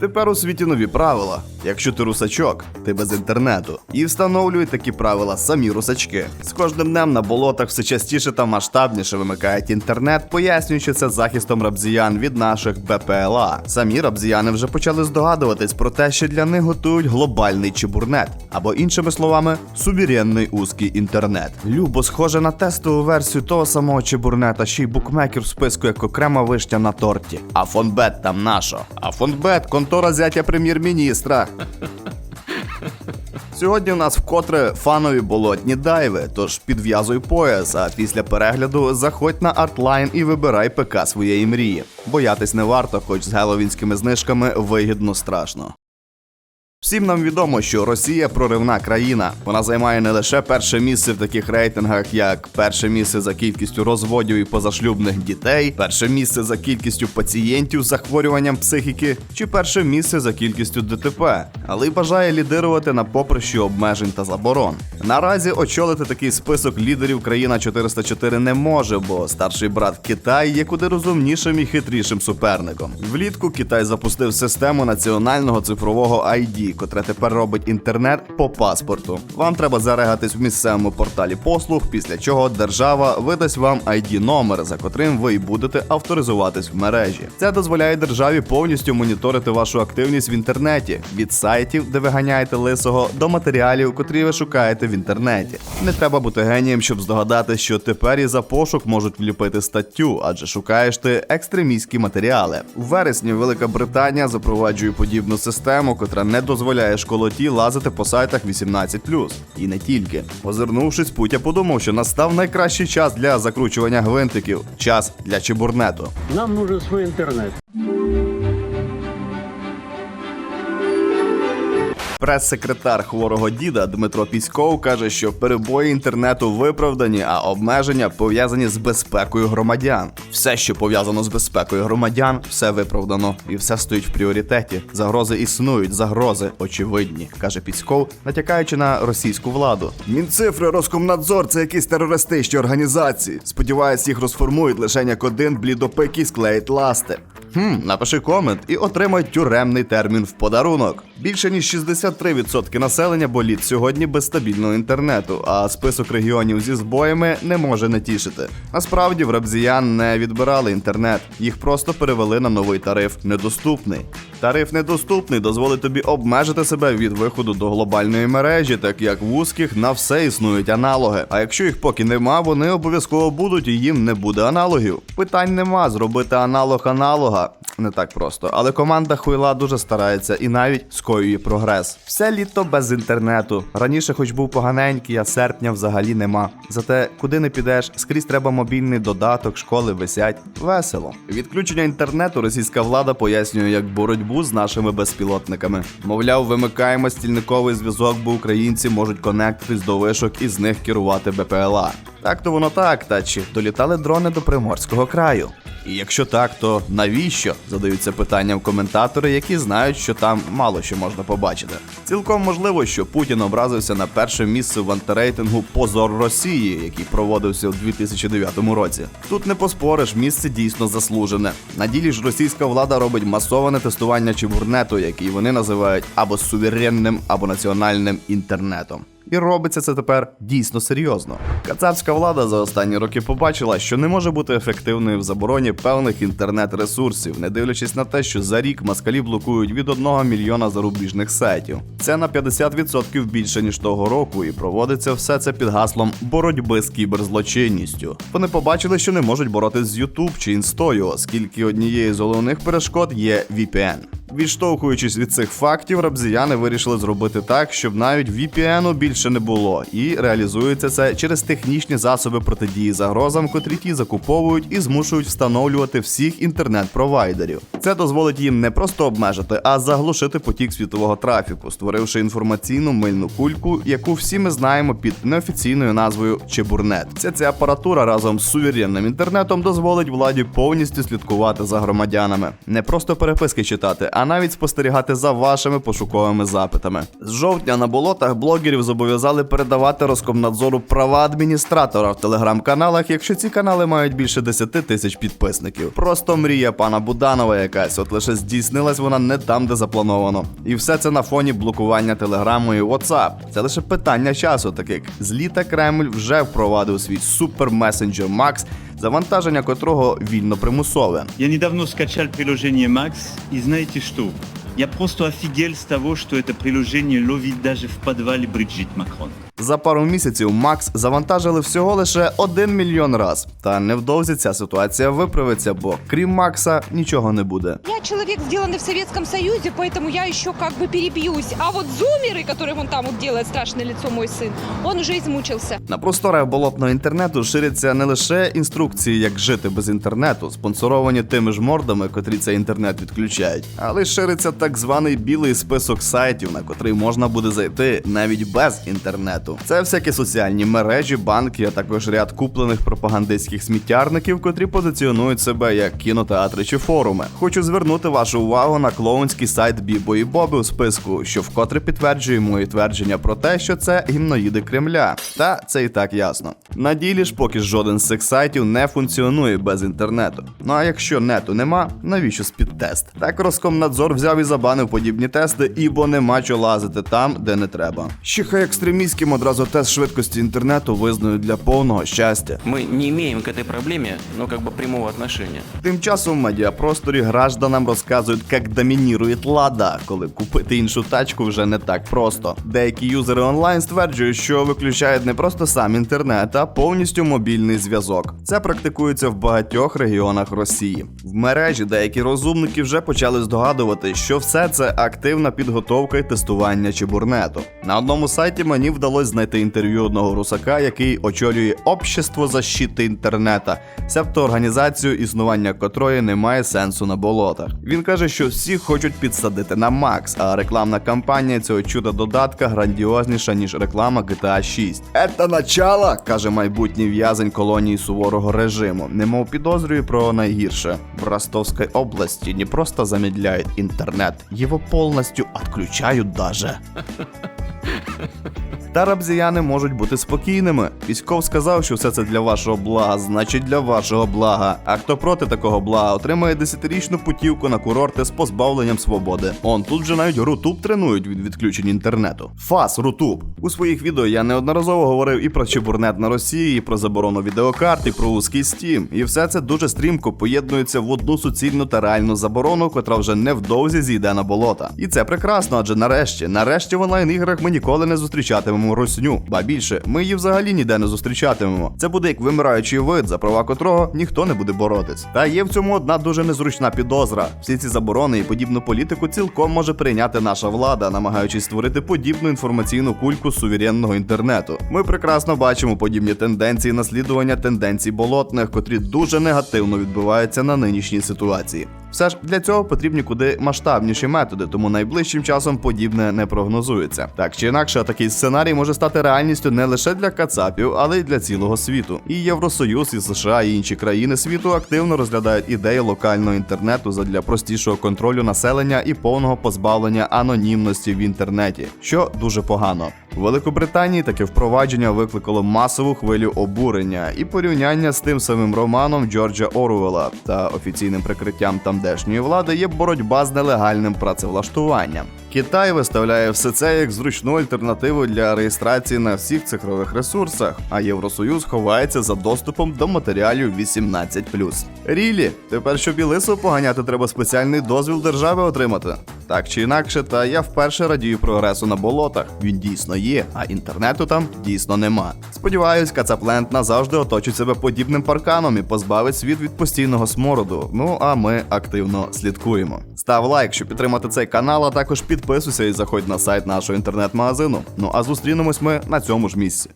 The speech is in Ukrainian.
Тепер у світі нові правила. Якщо ти русачок, ти без інтернету. І встановлюють такі правила самі русачки. З кожним днем на болотах все частіше та масштабніше вимикають інтернет, пояснюючи це захистом рабзіян від наших БПЛА. Самі рабзіяни вже почали здогадуватись про те, що для них готують глобальний чебурнет, або іншими словами, сувіренний узкий інтернет. Любо схоже на тестову версію того самого чебурнета, ще й букмекер в списку як окрема вишня на торті. А фонбет там нашо. А фонбет контора зятя прем'єр-міністра. Сьогодні у нас вкотре фанові болотні дайви, тож підв'язуй пояс, а після перегляду заходь на артлайн і вибирай ПК своєї мрії. Боятись не варто, хоч з геловінськими знижками вигідно страшно. Всім нам відомо, що Росія проривна країна. Вона займає не лише перше місце в таких рейтингах, як перше місце за кількістю розводів і позашлюбних дітей, перше місце за кількістю пацієнтів з захворюванням психіки, чи перше місце за кількістю ДТП, але й бажає лідирувати на поприщі обмежень та заборон. Наразі очолити такий список лідерів країна 404 не може, бо старший брат Китай є куди розумнішим і хитрішим суперником. Влітку Китай запустив систему національного цифрового ID, котре тепер робить інтернет по паспорту. Вам треба зарегатись в місцевому порталі послуг, після чого держава видасть вам ID номер, за котрим ви й будете авторизуватись в мережі. Це дозволяє державі повністю моніторити вашу активність в інтернеті від сайтів, де ви ганяєте лисого, до матеріалів, котрі ви шукаєте в інтернеті. Не треба бути генієм, щоб здогадатись, що тепер і за пошук можуть вліпити статтю, адже шукаєш ти екстремістські матеріали. У вересні Велика Британія запроваджує подібну систему, котра не дозволяє школоті лазити по сайтах 18+. І не тільки. Озирнувшись, Путя подумав, що настав найкращий час для закручування гвинтиків час для чебурнету. Нам нужен свій интернет. Прес-секретар хворого діда Дмитро Піськов каже, що перебої інтернету виправдані, а обмеження пов'язані з безпекою громадян. Все, що пов'язано з безпекою громадян, все виправдано і все стоїть в пріоритеті. Загрози існують, загрози очевидні, каже Піськов, натякаючи на російську владу. Мінцифри, Роскомнадзор це якісь терористичні організації. Сподіваюсь, їх розформують лише як один блідопик і склеїть ласти. Хм, напиши комент і отримай тюремний термін в подарунок. Більше ніж 63% населення боліт сьогодні без стабільного інтернету, а список регіонів зі збоями не може не тішити. Насправді в рабзіян не відбирали інтернет, їх просто перевели на новий тариф недоступний. Тариф недоступний дозволить тобі обмежити себе від виходу до глобальної мережі, так як в узких на все існують аналоги. А якщо їх поки нема, вони обов'язково будуть і їм не буде аналогів. Питань нема зробити аналог аналога. Не так просто, але команда Хуйла дуже старається і навіть скоює прогрес. Все літо без інтернету. Раніше, хоч був поганенький, а серпня взагалі нема. Зате куди не підеш, скрізь треба мобільний додаток, школи висять. Весело. Відключення інтернету російська влада пояснює як боротьбу з нашими безпілотниками. Мовляв, вимикаємо стільниковий зв'язок, бо українці можуть конектитись до вишок і з них керувати БПЛА. Так то воно так, та чи долітали дрони до Приморського краю? І якщо так, то навіщо? Задаються питанням коментатори, які знають, що там мало що можна побачити. Цілком можливо, що Путін образився на перше місце в антирейтингу Позор Росії, який проводився у 2009 році. Тут не поспориш, місце дійсно заслужене. На ділі ж російська влада робить масоване тестування чебурнету, який вони називають або суверенним, або національним інтернетом. І робиться це тепер дійсно серйозно. Кацапська влада за останні роки побачила, що не може бути ефективною в забороні певних інтернет-ресурсів, не дивлячись на те, що за рік москалі блокують від 1 мільйона зарубіжних сайтів. Це на 50% більше ніж того року, і проводиться все це під гаслом боротьби з кіберзлочинністю. Вони побачили, що не можуть боротись з YouTube чи інстою, оскільки однією з головних перешкод є VPN. Відштовхуючись від цих фактів, рабзіяни вирішили зробити так, щоб навіть VPN-у більше не було, і реалізується це через технічні засоби протидії загрозам, котрі ті закуповують і змушують встановлювати всіх інтернет-провайдерів. Це дозволить їм не просто обмежити, а заглушити потік світового трафіку, створивши інформаційну мильну кульку, яку всі ми знаємо під неофіційною назвою Чебурнет. Ця ця апаратура разом з сувіренним інтернетом дозволить владі повністю слідкувати за громадянами, не просто переписки читати, а навіть спостерігати за вашими пошуковими запитами. З жовтня на болотах блогерів зобов'язали передавати Роскомнадзору права адміністратора в телеграм-каналах, якщо ці канали мають більше 10 тисяч підписників. Просто мрія пана Буданова якась, от лише здійснилась вона не там, де заплановано. І все це на фоні блокування телеграму і WhatsApp. Це лише питання часу, так як з літа Кремль вже впровадив свій супермесенджер Max, завантаження котрого вільно примусове. Я недавно скачав приложение Max, і знаєте що? Я просто офигел з того, что это приложение ловить даже в подвале Бриджит Макрон. За пару місяців Макс завантажили всього лише 1 мільйон раз. Та невдовзі ця ситуація виправиться, бо крім Макса нічого не буде. Я человек, сделанный в Советском Союзе, поэтому я еще как бы перебьюсь. А вот зумеры, которым он там вот делает страшное лицо мой сын, он уже измучился. На просторах болотного інтернету ширяться не лише інструкції, як жити без інтернету, спонсоровані тими ж мордами, котрі цей інтернет відключають, але й шириться так званий білий список сайтів, на котрий можна буде зайти навіть без інтернету. Це всякі соціальні мережі, банки, а також ряд куплених пропагандистських сміттярників, котрі позиціонують себе як кінотеатри чи форуми. Хочу звернути вашу увагу на клоунський сайт Бібо і Боби у списку, що вкотре підтверджує мої твердження про те, що це гімноїди Кремля. Та це і так ясно. На ділі ж поки жоден з цих сайтів не функціонує без інтернету. Ну а якщо нету нема, навіщо спідтест? Так Роскомнадзор взяв і забанив подібні тести, ібо нема чого лазити там, де не треба. Ще хай екстремістським одразу тест швидкості інтернету визнають для повного щастя. Мы не имеем к этой проблеме, ну, как бы прямого отношения. Тим часом в медіапросторі гражданам розказують, як домінірує лада, коли купити іншу тачку вже не так просто. Деякі юзери онлайн стверджують, що виключають не просто сам інтернет, а повністю мобільний зв'язок. Це практикується в багатьох регіонах Росії. В мережі деякі розумники вже почали здогадувати, що все це активна підготовка і тестування чебурнету. На одному сайті мені вдалося знайти інтерв'ю одного русака, який очолює Общество защити інтернета, себто організацію, існування котрої немає сенсу на болотах. Він каже, що всі хочуть підсадити на Макс, а рекламна кампанія цього чуда додатка грандіозніша, ніж реклама GTA 6. Це начало, каже майбутній в'язень колонії суворого режиму. Немов підозрює про найгірше. В Ростовській області не просто замедляють інтернет, його повністю відключають даже. Та рабзіяни можуть бути спокійними. Військов сказав, що все це для вашого блага, значить для вашого блага. А хто проти такого блага, отримає десятирічну путівку на курорти з позбавленням свободи. Он тут же навіть Рутуб тренують від відключень інтернету. Фас Рутуб. У своїх відео я неодноразово говорив і про чебурнет на Росії, і про заборону відеокарт, і про узкий стім. І все це дуже стрімко поєднується в одну суцільну та реальну заборону, котра вже невдовзі зійде на болота. І це прекрасно, адже нарешті, нарешті в онлайн-іграх ми ніколи не зустрічатимемо русню. Ба більше, ми її взагалі ніде не зустрічатимемо. Це буде як вимираючий вид, за права котрого ніхто не буде боротись. Та є в цьому одна дуже незручна підозра. Всі ці заборони і подібну політику цілком може прийняти наша влада, намагаючись створити подібну інформаційну кульку суверенного інтернету. Ми прекрасно бачимо подібні тенденції наслідування тенденцій болотних, котрі дуже негативно відбиваються на нинішній ситуації. Все ж для цього потрібні куди масштабніші методи, тому найближчим часом подібне не прогнозується. Так чи інакше, такий сценарій може стати реальністю не лише для Кацапів, але й для цілого світу. І Євросоюз, і США, і інші країни світу активно розглядають ідеї локального інтернету задля простішого контролю населення і повного позбавлення анонімності в інтернеті, що дуже погано. У Великобританії таке впровадження викликало масову хвилю обурення і порівняння з тим самим романом Джорджа Оруела та офіційним прикриттям тамдешньої влади є боротьба з нелегальним працевлаштуванням. Китай виставляє все це як зручну альтернативу для реєстрації на всіх цифрових ресурсах, а Євросоюз ховається за доступом до матеріалів 18+. Рілі, тепер щоб і лису поганяти, треба спеціальний дозвіл держави отримати. Так чи інакше, та я вперше радію прогресу на болотах. Він дійсно є, а інтернету там дійсно нема. Сподіваюсь, Кацапленд назавжди оточить себе подібним парканом і позбавить світ від постійного смороду. Ну а ми активно слідкуємо. Став лайк, щоб підтримати цей канал, а також підписуйся і заходь на сайт нашого інтернет-магазину. Ну а зустрінемось ми на цьому ж місці.